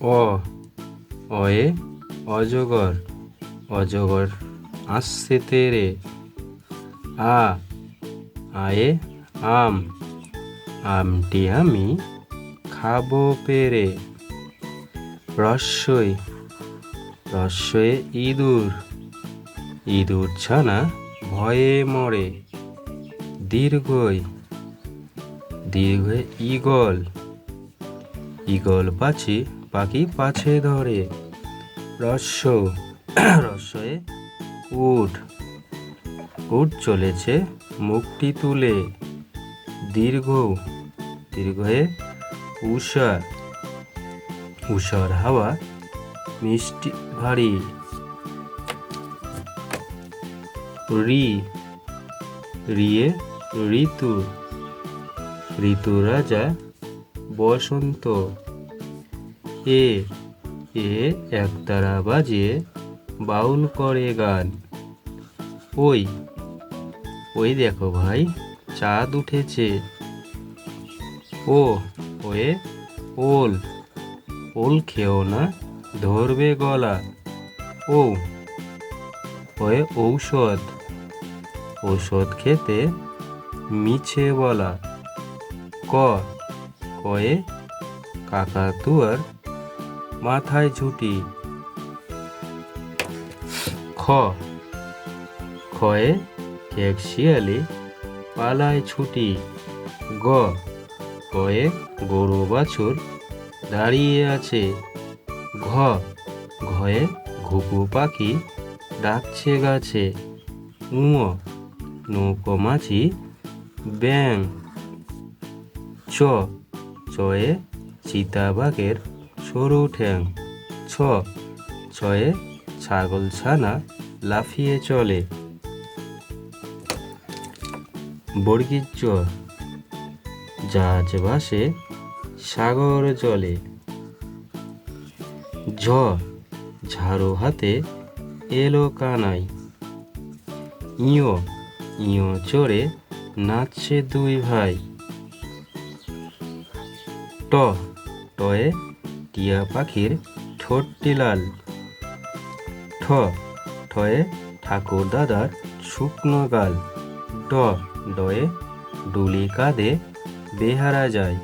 অ, অয়ে, অজগর অজগর আসছে তেরে। আ, আয়ে, আম। আমটি আমি খাব পেরে। রস্যই রস্যয়ে ইঁদুর। ইঁদুর ছানা ভয়ে মরে। দীর্ঘই, দীর্ঘে ঈগল। ঈগল পাছি পাখি পাছে ধরে। রস্য রস্যয়ে উট। উট চলেছে মুখটি তুলে। দীর্ঘ দীর্ঘয়ে উষা উষার হাওয়া মিষ্টি, ভারী। রি, রিয়ে ঋতু। ঋতু রাজা বসন্ত। এ এ একতারা বাজে বাউল করে গান। ওই ওই দেখো ভাই, চাঁদ উঠেছে। ও, ওয়ে, ওল ওল খেও না, ধরবে গলা। ও, ওয়ে, ঔষধ ঔষধ খেতে মিছে বলা। ক, কয়ে, কাকাতুয়ার মাথায় ঝুটি। খ। খয়ে এক শিয়ালে পালায় ছুটি। গ। গয়ে গরু বাছুর দাঁড়িয়ে আছে। ঘ। ঘয়ে ঘুঘু পাখি ডাকছে গাছে। উঁ নৌকো মাছি ব্যাং চ। চয়ে চিতাবাঘের সরু ঠ্যাং। ছ। ছয়ে ছাগল ছানা লাফিয়ে চলে। বর্গীর চ জাহাজ ভাসে সাগর জলে। ঝ। ঝাড়ু হাতে এলো কানাই ইয়। ইয় চড়ে নাচছে দুই ভাই। ট। টয়ে টিয়া পাখির ঠোঁটটি লাল ঠ, ঠয়ে ঠাকুর দাদার শুকনো গাল। ড ডয়ে ডুলি কাঁধে বেহারা যায়।